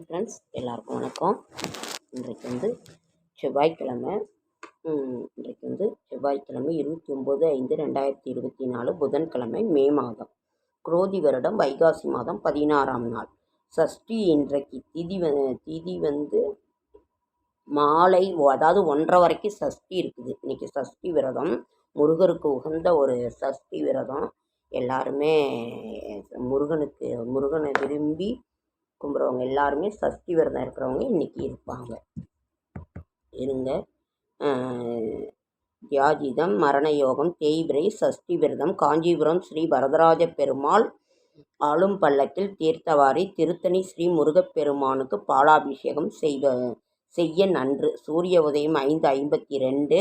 Friends எல்லாருக்கும் வணக்கம். இன்றைக்கு வந்து செவ்வாய்க்கிழமை. இன்றைக்கு வந்து செவ்வாய்க்கிழமை இருபத்தி ஒம்பது ஐந்து ரெண்டாயிரத்தி இருபத்தி நாலு புதன்கிழமை மே மாதம். குரோதி வருடம் வைகாசி மாதம் பதினாறாம் நாள். சஷ்டி இன்றைக்கு திதி வ திதி வந்து மாலை அதாவது ஒன்றரை வரைக்கும் சஷ்டி இருக்குது. இன்றைக்கி சஷ்டி விரதம். முருகருக்கு உகந்த ஒரு சஷ்டி விரதம். எல்லாருமே முருகனுக்கு முருகனை விரும்பி கும்பிட்றவங்க எல்லாருமே சஷ்டி விரதம் இருக்கிறவங்க இன்றைக்கி இருப்பாங்க. இருங்க. தியாஜிதம் மரண யோகம் தேய்பிரை சஷ்டி விரதம் காஞ்சிபுரம் ஸ்ரீ வரதராஜ பெருமாள் ஆளும் பள்ளத்தில் தீர்த்தவாரி திருத்தணி ஸ்ரீ முருகப்பெருமானுக்கு பாலாபிஷேகம் செய்வ செய்ய நன்று. சூரிய உதயம் ஐந்து ஐம்பத்தி ரெண்டு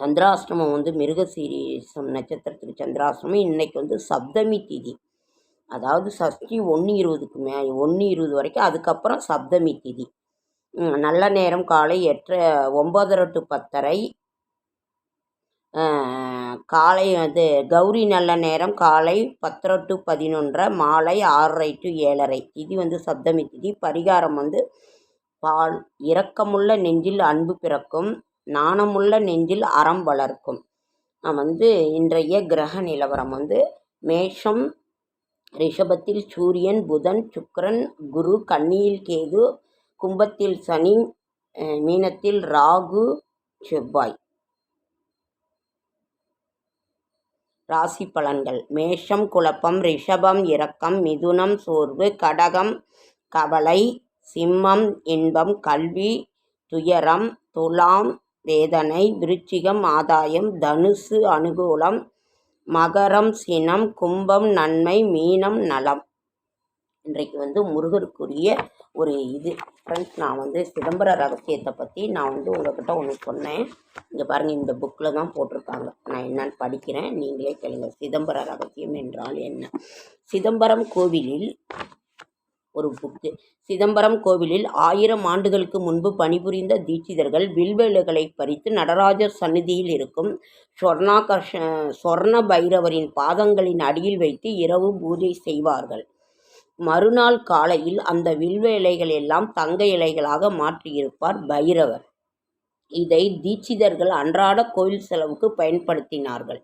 சந்திராஷ்டமம் வந்து மிருகசீரிசம் நட்சத்திரத்துக்கு சந்திராஷ்டமம். இன்னைக்கு வந்து சப்தமி திதி. அதாவது சஷ்டி ஒன்று இருபதுக்கு மே ஒன்று இருபது வரைக்கும். அதுக்கப்புறம் சப்தமி திதி. நல்ல நேரம். காலை எட்டு ஒம்பதரை டு பத்தரை. காலை வந்து கௌரி நல்ல நேரம். காலை பத்தரை டு பதினொன்றரை மாலை ஆறரை டு ஏழரை. திதி வந்து சப்தமி திதி. பரிகாரம் வந்து பால். இரக்கமுள்ள நெஞ்சில் அன்பு பிறக்கும். நாணமுள்ள நெஞ்சில் அறம் வளர்க்கும். வந்து இன்றைய கிரக நிலவரம் வந்து மேஷம் ரிஷபத்தில் சூரியன் புதன் சுக்கரன் குரு கன்னியில் கேது கும்பத்தில் சனி மீனத்தில் ராகு செவ்வாய். ராசி பலன்கள். மேஷம் குழப்பம் ரிஷபம் இரக்கம் மிதுனம் சோர்வு கடகம் கவலை சிம்மம் இன்பம் கல்வி துயரம் துலாம் வேதனை விருச்சிகம் ஆதாயம் தனுசு அனுகூலம் மகரம் சினம் கும்பம் நன்மை மீனம் நலம். இன்றைக்கு வந்து முருகருக்குரிய ஒரு இது. ஃப்ரெண்ட்ஸ் நான் வந்து சிதம்பர ரகசியத்தை பற்றி நான் வந்து உங்ககிட்ட ஒன்று சொன்னேன். இங்கே பாருங்கள் இந்த புக்கில் தான் போட்டிருக்காங்க. நான் என்னன்னு படிக்கிறேன். நீங்களே கேளுங்க. சிதம்பர ரகசியம் என்றால் என்ன? சிதம்பரம் கோவிலில் ஒரு புக்கு. சிதம்பரம் கோவிலில் ஆயிரம் ஆண்டுகளுக்கு முன்பு பணிபுரிந்த தீட்சிதர்கள் வில்வேலுகளை பறித்து நடராஜர் சந்நிதியில் இருக்கும் சொர்ணாகர்ஷ சொர்ண பைரவரின் பாதங்களின் அடியில் வைத்து இரவு பூஜை செய்வார்கள். மறுநாள் காலையில் அந்த வில்வ இலைகள் எல்லாம் தங்க இலைகளாக மாற்றியிருப்பார் பைரவர். இதை தீட்சிதர்கள் அன்றாட கோயில் செலவுக்கு பயன்படுத்தினார்கள்.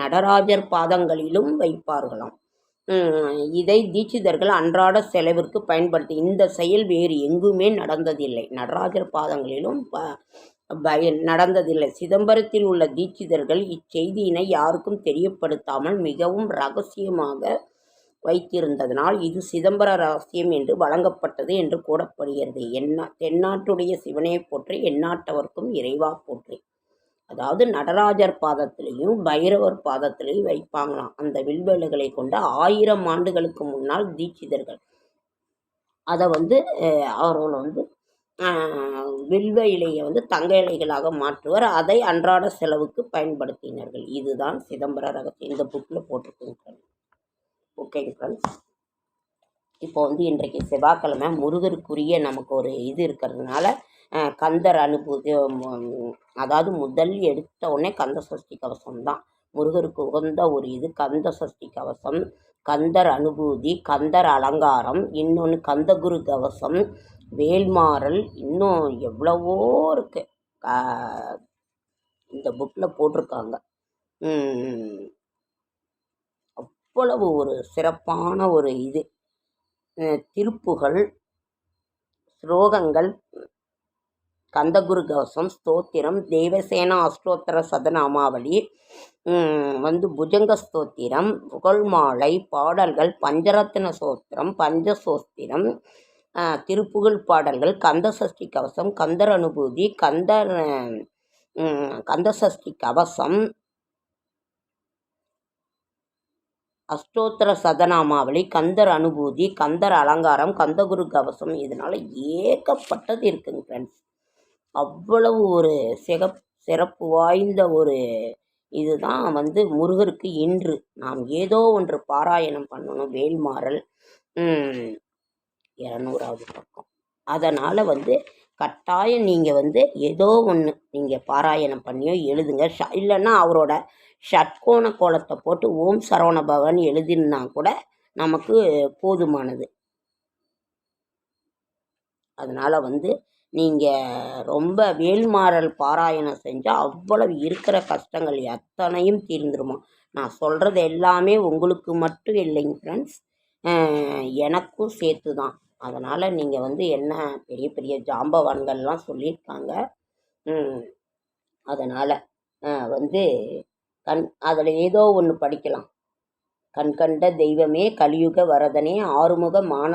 நடராஜர் பாதங்களிலும் வைப்பார்களாம். இதை தீட்சிதர்கள் அன்றாட செலவிற்கு பயன்படுத்தி இந்த செயல் வேறு எங்குமே நடந்ததில்லை. நடராஜர் பாதங்களிலும் ப- நடந்ததில்லை. சிதம்பரத்தில் உள்ள தீட்சிதர்கள் இச்செய்தியினை யாருக்கும் தெரியப்படுத்தாமல் மிகவும் ரகசியமாக வைத்திருந்ததனால் இது சிதம்பர ரகசியம் என்று வழங்கப்பட்டது என்று கூறப்படுகிறது. என்னா தென்னாட்டுடைய சிவனையை போற்றி எந்நாட்டவர்க்கும் இறைவா போற்றி. அதாவது நடராஜர் பாதத்திலையும் பைரவர் பாதத்திலையும் வைப்பாங்களாம். அந்த வில்வெழுகளை கொண்ட ஆயிரம் ஆண்டுகளுக்கு முன்னால் தீட்சிதர்கள். அதை வந்து அவர்கள் வந்து வில்வ இலையை வந்து தங்க இலைகளாக மாற்றுவர். அதை அன்றாட செலவுக்கு பயன்படுத்தினார்கள். இதுதான் சிதம்பர ரகசியம். இந்த புக்கில் போட்டிருக்குங்க ஓகேங்க ஃப்ரெண்ட்ஸ் இப்போ வந்து இன்றைக்கு செவ்வாய்க்கிழமை முருகருக்குரிய நமக்கு ஒரு இது இருக்கிறதுனால கந்தர் அனுபூதி அதாவது முதல் எடுத்த உடனே கந்த சஷ்டி கவசம் தான். முருகருக்கு உகந்த ஒரு இது கந்த சஷ்டி கவசம் கந்தர் அனுபூதி கந்தர் அலங்காரம் இன்னொன்று கந்தகுரு கவசம் வேல்மாறல் இன்னும் எவ்வளவோ இருக்கு. இந்த புக்கில் போட்டிருக்காங்க. அவ்வளவு ஒரு சிறப்பான ஒரு இது. திருப்புகள் ஸ்லோகங்கள் கந்தகுரு கவசம் ஸ்தோத்திரம் தேவசேனா அஷ்டோத்தர சதநாமாவளி வந்து புஜங்க ஸ்தோத்திரம் புகழ்மாலை பாடல்கள் பஞ்சரத்ன சோத்திரம் பஞ்சசோஸ்திரம் திருப்புகழ் பாடல்கள் கந்த சஷ்டி கவசம் கந்தர் அனுபூதி கந்தர் கந்த சஷ்டி கவசம் அஷ்டோத்தர சதநாமாவளி கந்தர் அனுபூதி கந்தர் அலங்காரம் கந்தகுரு கவசம் இதனால் ஏகப்பட்டது இருக்குங்க ஃப்ரெண்ட்ஸ் அவ்வளவு ஒரு சிகப் சிறப்பு வாய்ந்த ஒரு இதுதான் வந்து முருகருக்கு இன்று. நாம் ஏதோ ஒன்று பாராயணம் பண்ணணும் வேல்மாறல். இரநூறாவது பக்கம். அதனால் வந்து கட்டாயம் நீங்கள் வந்து ஏதோ ஒன்று நீங்கள் பாராயணம் பண்ணியோ எழுதுங்க. ஷ இல்லைன்னா அவரோட ஷட்கோண கோலத்தை போட்டு ஓம் சரவண பவன் எழுதினா கூட நமக்கு போதுமானது. அதனால் வந்து நீங்கள் ரொம்ப வேல்மாறல் பாராயணம் செஞ்சால் அவ்வளவு இருக்கிற கஷ்டங்கள் எத்தனையும் தீர்ந்துருமா? நான் சொல்கிறது எல்லாமே உங்களுக்கு மட்டும் இல்லைங்க ஃப்ரெண்ட்ஸ் எனக்கும் சேர்த்து தான் அதனால் நீங்கள் வந்து என்ன பெரிய பெரிய ஜாம்பவான்கள்லாம் சொல்லியிருக்காங்க. அதனால் வந்து கண் அதில் ஏதோ ஒன்று படிக்கலாம். கண் கண்ட தெய்வமே கலியுக வரதனே ஆறுமுகமான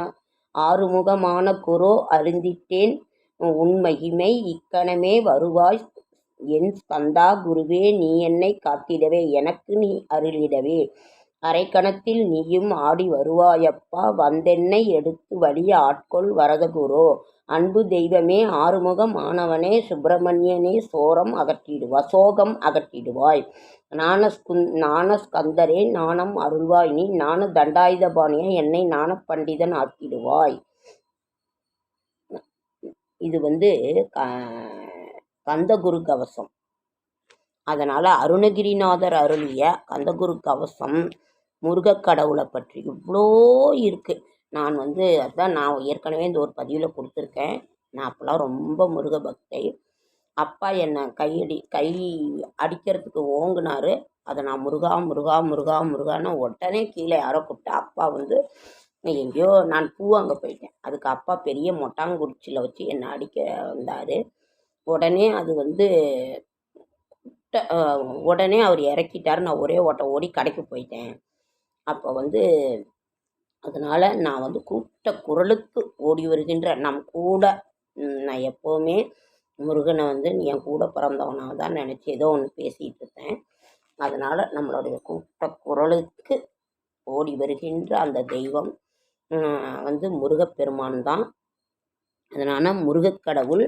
ஆறுமுகமான குரோ அறிந்திட்டேன். உன் மகிமை இக்கணமே வருவாய் என் ஸ்கந்தா குருவே நீ என்னை காத்திடவே எனக்கு நீ அருளிடவே. அரைக்கணத்தில் நீயும் ஆடி வருவாயப்பா வந்தென்னை எடுத்து வழி ஆட்கொள் வரதகுரோ. அன்பு தெய்வமே ஆறுமுகம் ஆனவனே சுப்பிரமணியனே சோரம் அகற்றிடுவா சோகம் அகற்றிடுவாய். ஞானஸ்குந் ஞானஸ்கந்தரே ஞானம் அருள்வாய். நீ ஞான தண்டாயுதபாணியை என்னை ஞான பண்டிதன் ஆக்கிடுவாய். இது வந்து கந்தகுரு கவசம். அதனால் அருணகிரிநாதர் அருளிய கந்தகுரு கவசம் முருகக் கடவுளை பற்றி இவ்வளோ இருக்குது நான் வந்து அதுதான் நான் ஏற்கனவே இந்த ஒரு பதிவில் கொடுத்துருக்கேன். நான் அப்போல்லாம் ரொம்ப முருக பக்தை. அப்பா என்னை கையடி கை அடிக்கிறதுக்கு ஓங்கினார். அதை நான் முருகா முருகா முருகா முருகான்னு உடனே கீழே யாரோ கூப்பிட்டா அப்பா வந்து எங்கேயோ நான் பூ அங்கே போயிட்டேன். அதுக்கு அப்பா பெரிய மொட்டாங்குடிச்சியில் வச்சு என்னை அடிக்க வந்தார். உடனே அது வந்து உடனே அவர் இறக்கிட்டார். நான் ஒரே ஓட்ட ஓடி கடைக்கு போயிட்டேன். அப்போ வந்து அதனால் நான் வந்து கூப்பிட்ட குரலுக்கு ஓடி வருகின்ற நம் கூட நான் எப்போவுமே முருகனை வந்து என் கூட பிறந்தவனாக தான் நினச்சி ஏதோ ஒன்று பேசிகிட்டு இருப்பேன். அதனால் நம்மளுடைய கூட்ட குரலுக்கு ஓடி வருகின்ற அந்த தெய்வம் வந்து முருகப்பெருமான் தான். அதனால் முருகக்கடவுள்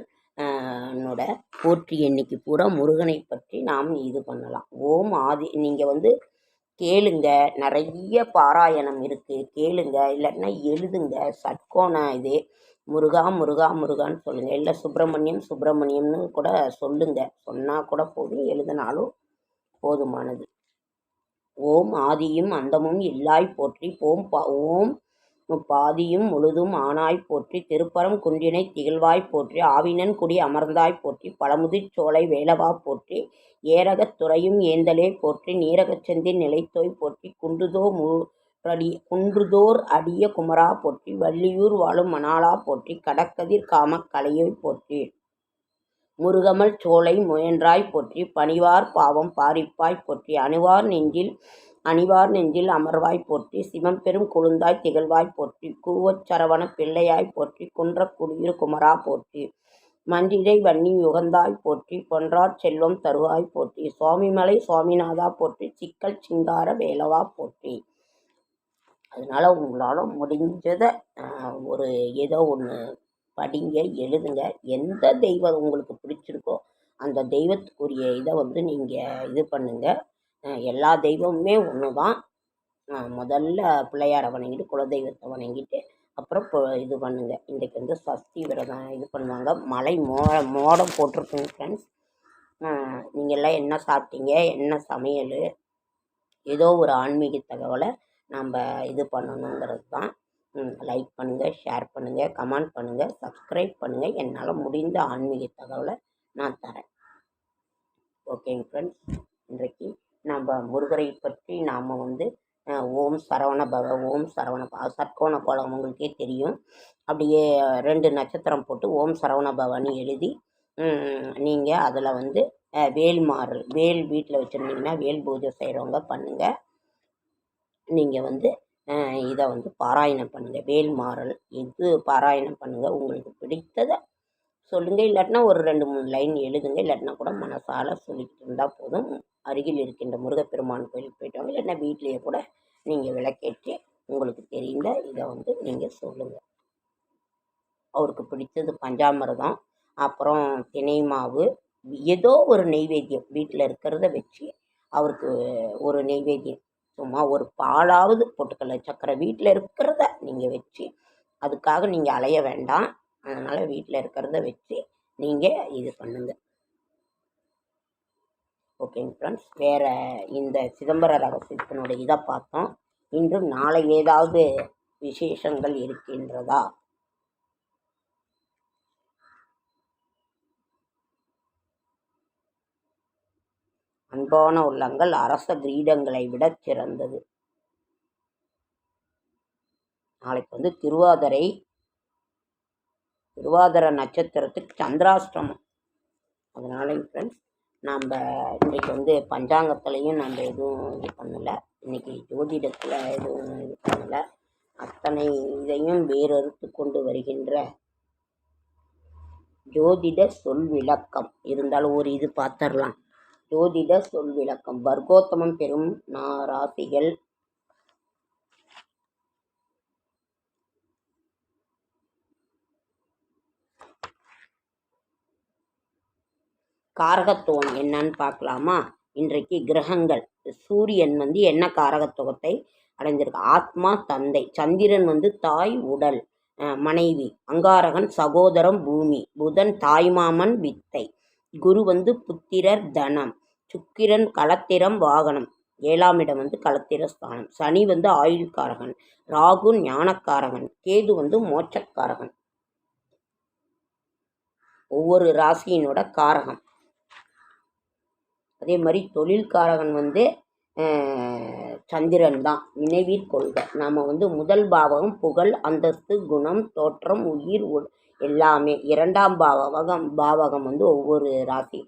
என்னோட போற்றி எண்ணிக்கை பூரா முருகனை பற்றி நாம் இது பண்ணலாம். ஓம் ஆதி நீங்கள் வந்து கேளுங்க. நிறைய பாராயணம் இருக்குது கேளுங்க. இல்லைன்னா எழுதுங்க. சட்கோண இது. முருகா முருகா முருகான்னு சொல்லுங்கள் இல்லை சுப்பிரமணியம் சுப்பிரமணியம்னு கூட சொல்லுங்கள் சொன்னால் கூட போதும். எழுதினாலும் போதுமானது. ஓம் ஆதியும் அந்தமும் இல்லாய் போற்றி போம் பா ஓம் பாதியும் முழுதும் ஆனாய் போற்றி திருப்பரம் குன்றினை திகழ்வாய் போற்றி ஆவினன் குடி அமர்ந்தாய் போற்றி பழமுதிர் சோலை வேலவா போற்றி ஏரகத் துறையும் ஏந்தலே போற்றி நீரகச் செந்தி நிலைத்தோய் போற்றி குன்றுதோ மு அடி குன்றுதோர் அடிய குமரா போற்றி வள்ளியூர் வாழும் மணாளா போற்றி கடக்கதிர் காமக் போற்றி முருகமல் சோலை முயன்றாய் போற்றி பணிவார் பாவம் பாரிப்பாய் போற்றி அணுவார் நெஞ்சில் அணிவார் நெஞ்சில் அமர்வாய் போற்றி சிவம்பெரும் கொழுந்தாய் திகழ்வாய் போற்றி கூவச் சரவண பிள்ளையாய் போற்றி குன்றக் குடியிரு குமரா போற்றி மன்றிடை வன்னி யுகந்தாய் போற்றி பொன்றார் செல்வம் தருவாய் போற்றி சுவாமிமலை சுவாமிநாதா போற்றி சிக்கல் சிங்கார வேலவா போற்றி. அதனால் உங்களால் முடிஞ்சதை ஒரு ஏதோ ஒன்று படிங்க எழுதுங்க. எந்த தெய்வம் உங்களுக்கு பிடிச்சிருக்கோ அந்த தெய்வத்துக்குரிய இதை வந்து நீங்கள் இது பண்ணுங்கள் எல்லா தெய்வமுமே ஒன்று தான் முதல்ல பிள்ளையாரை வணங்கிட்டு குலதெய்வத்தை வணங்கிட்டு அப்புறம் இப்போ இது பண்ணுங்கள் இன்றைக்கு வந்து சஷ்டி விரதம் இது பண்ணுவாங்க. மழை மோ மோடம் போட்டிருக்குங்க ஃப்ரெண்ட்ஸ் நீங்கள் எல்லாம் என்ன சாப்பிட்டீங்க? என்ன சமையல்? ஏதோ ஒரு ஆன்மீக தகவலை நம்ம இது பண்ணணுங்கிறது தான். லைக் பண்ணுங்கள் ஷேர் பண்ணுங்கள் கமெண்ட் பண்ணுங்கள் சப்ஸ்கிரைப் பண்ணுங்கள் என்னால் முடிந்த ஆன்மீக தகவலை நான் தரேன். ஓகேங்க ஃப்ரெண்ட்ஸ் இன்றைக்கு நம்ம முருகரை பற்றி நாம் வந்து ஓம் சரவண பவ ஓம் சரவண சற்கோண சர்க்கோண கோலம் உங்களுக்கே தெரியும். அப்படியே ரெண்டு நட்சத்திரம் போட்டு ஓம் சரவண பவன்னு எழுதி நீங்கள் அதில் வந்து வேல்மாறல் வேல் வீட்டில் வச்சுருந்தீங்கன்னா வேல் பூஜை செய்கிறவங்க பண்ணுங்கள் நீங்கள் வந்து இதை வந்து பாராயணம் பண்ணுங்கள் வேல்மாறல் எது பாராயணம் பண்ணுங்கள் உங்களுக்கு பிடித்ததை சொல்லுங்கள் இல்லாட்டினா ஒரு ரெண்டு மூணு லைன் எழுதுங்க. இல்லாட்டினா கூட மனசால் சொல்லிக்கிட்டு இருந்தால் போதும். அருகில் இருக்கின்ற முருகப்பெருமான் கோயிலுக்கு போயிட்டு வாங்க. இல்லைன்னா வீட்லேயே கூட நீங்கள் விளக்கேற்றி உங்களுக்கு தெரிந்த இதை வந்து நீங்கள் சொல்லுங்கள் அவருக்கு பிடித்தது பஞ்சாமிரதம் அப்புறம் தினை மாவு ஏதோ ஒரு நெய்வேத்தியம் வீட்டில் இருக்கிறத வச்சு அவருக்கு ஒரு நெய்வேத்தியம். சும்மா ஒரு பாலாவது போட்டுக்கல. சக்கரை வீட்டில் இருக்கிறத நீங்கள் வச்சு அதுக்காக நீங்கள் அலைய வேண்டாம். அதனால் வீட்டில் இருக்கிறத வச்சு நீங்கள் இது பண்ணுங்கள் ஓகேங்க ஃப்ரெண்ட்ஸ் வேறு இந்த சிதம்பர ரகசியத்தினுடைய இதை பார்த்தோம். இன்றும் நாளை ஏதாவது விசேஷங்கள் இருக்கின்றதா? அன்பான உள்ளங்கள் அரச கிரீடங்களை விட சிறந்தது. நாளைக்கு வந்து திருவாதிரை திருவாதிர நட்சத்திரத்துக்கு சந்திராஷ்டமம். அதனால ஃப்ரெண்ட்ஸ் நாம் இன்றைக்கி வந்து பஞ்சாங்கத்துலேயும் நம்ம எதுவும் இது பண்ணலை. இன்றைக்கி ஜோதிடத்தில் எதுவும் இது பண்ணலை. அத்தனை இதையும் வேறறுத்து கொண்டு வருகின்ற ஜோதிட சொல் விளக்கம். இருந்தாலும் ஒரு இது பார்த்துடலாம் ஜோதிட சொல் விளக்கம். வர்க்கோத்தமம் பெறும் நா ராசிகள் காரகத்துவம் என்னன்னு பார்க்கலாமா? இன்றைக்கு கிரகங்கள். சூரியன் வந்து என்ன காரகத்துவத்தை அடைஞ்சிருக்கு ஆத்மா தந்தை. சந்திரன் வந்து தாய் உடல். மனைவி. அங்காரகன் சகோதரம் பூமி. புதன் தாய்மாமன் வித்தை. குரு வந்து புத்திரர் தனம். சுக்கிரன் களத்திரம் வாகனம். ஏழாம் இடம் வந்து களத்திர ஸ்தானம். சனி வந்து ஆயுள்காரகன். ராகு ஞானக்காரகன். கேது வந்து மோட்சக்காரகன். ஒவ்வொரு ராசியினோட காரகம். அதே மாதிரி தொழில்காரகன் வந்து சந்திரன் தான். நினைவில் கொள்க. நாம் வந்து முதல் பாவகம் புகழ் அந்தஸ்து குணம் தோற்றம் உயிர் எல்லாமே. இரண்டாம் பாவகம் பாவகம் வந்து ஒவ்வொரு ராசி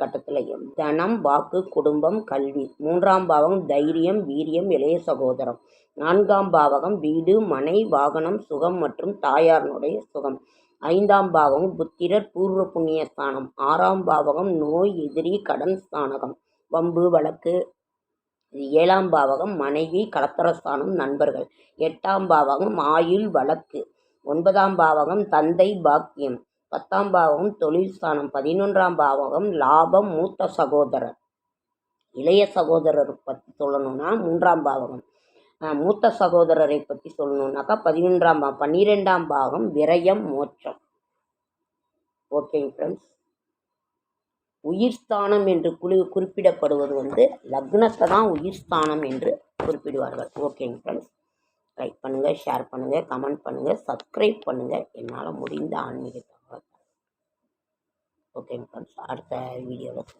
கட்டத்திலையும். தனம் வாக்கு குடும்பம் கல்வி. மூன்றாம் பாவகம் தைரியம் வீரியம் இளைய சகோதரம். நான்காம் பாவகம் வீடு மனை வாகனம் சுகம் மற்றும் தாயாரனுடைய சுகம். ஐந்தாம் பாவகம் புத்திரர் பூர்வ புண்ணிய ஸ்தானம். ஆறாம் பாவகம் நோய் எதிரி கடன் ஸ்தானகம். வம்பு வழக்கு. ஏழாம் பாவகம் மனைவி கலத்தரஸ்தானம் நண்பர்கள். எட்டாம் பாவகம் ஆயுள் வழக்கு. ஒன்பதாம் பாவகம் தந்தை பாக்கியம். பத்தாம் பாவகம் தொழில் ஸ்தானம். பதினொன்றாம் பாவகம் லாபம் மூத்த சகோதரர். இளைய சகோதரர் பற்றி சொல்லணும்னா மூன்றாம் பாவகம். மூத்த சகோதரரை பற்றி சொல்லணுன்னாக்கா பதினொன்றாம் பாவம் பன்னிரெண்டாம் பாகம் விரயம் மோட்சம். ஓகேங்க ஃப்ரெண்ட்ஸ் உயிர் ஸ்தானம் என்று குழு குறிப்பிடப்படுவது வந்து லக்னத்தை தான் உயிர் ஸ்தானம் என்று குறிப்பிடுவார்கள். ஓகேங்க ஃப்ரெண்ட்ஸ் லைக் பண்ணுங்கள் ஷேர் பண்ணுங்கள் கமெண்ட் பண்ணுங்கள் சப்ஸ்கிரைப் பண்ணுங்கள் என்னால் முடிந்த ஆன்மீக தகவல் ஓகேங்க ஃப்ரெண்ட்ஸ் அடுத்த வீடியோவில்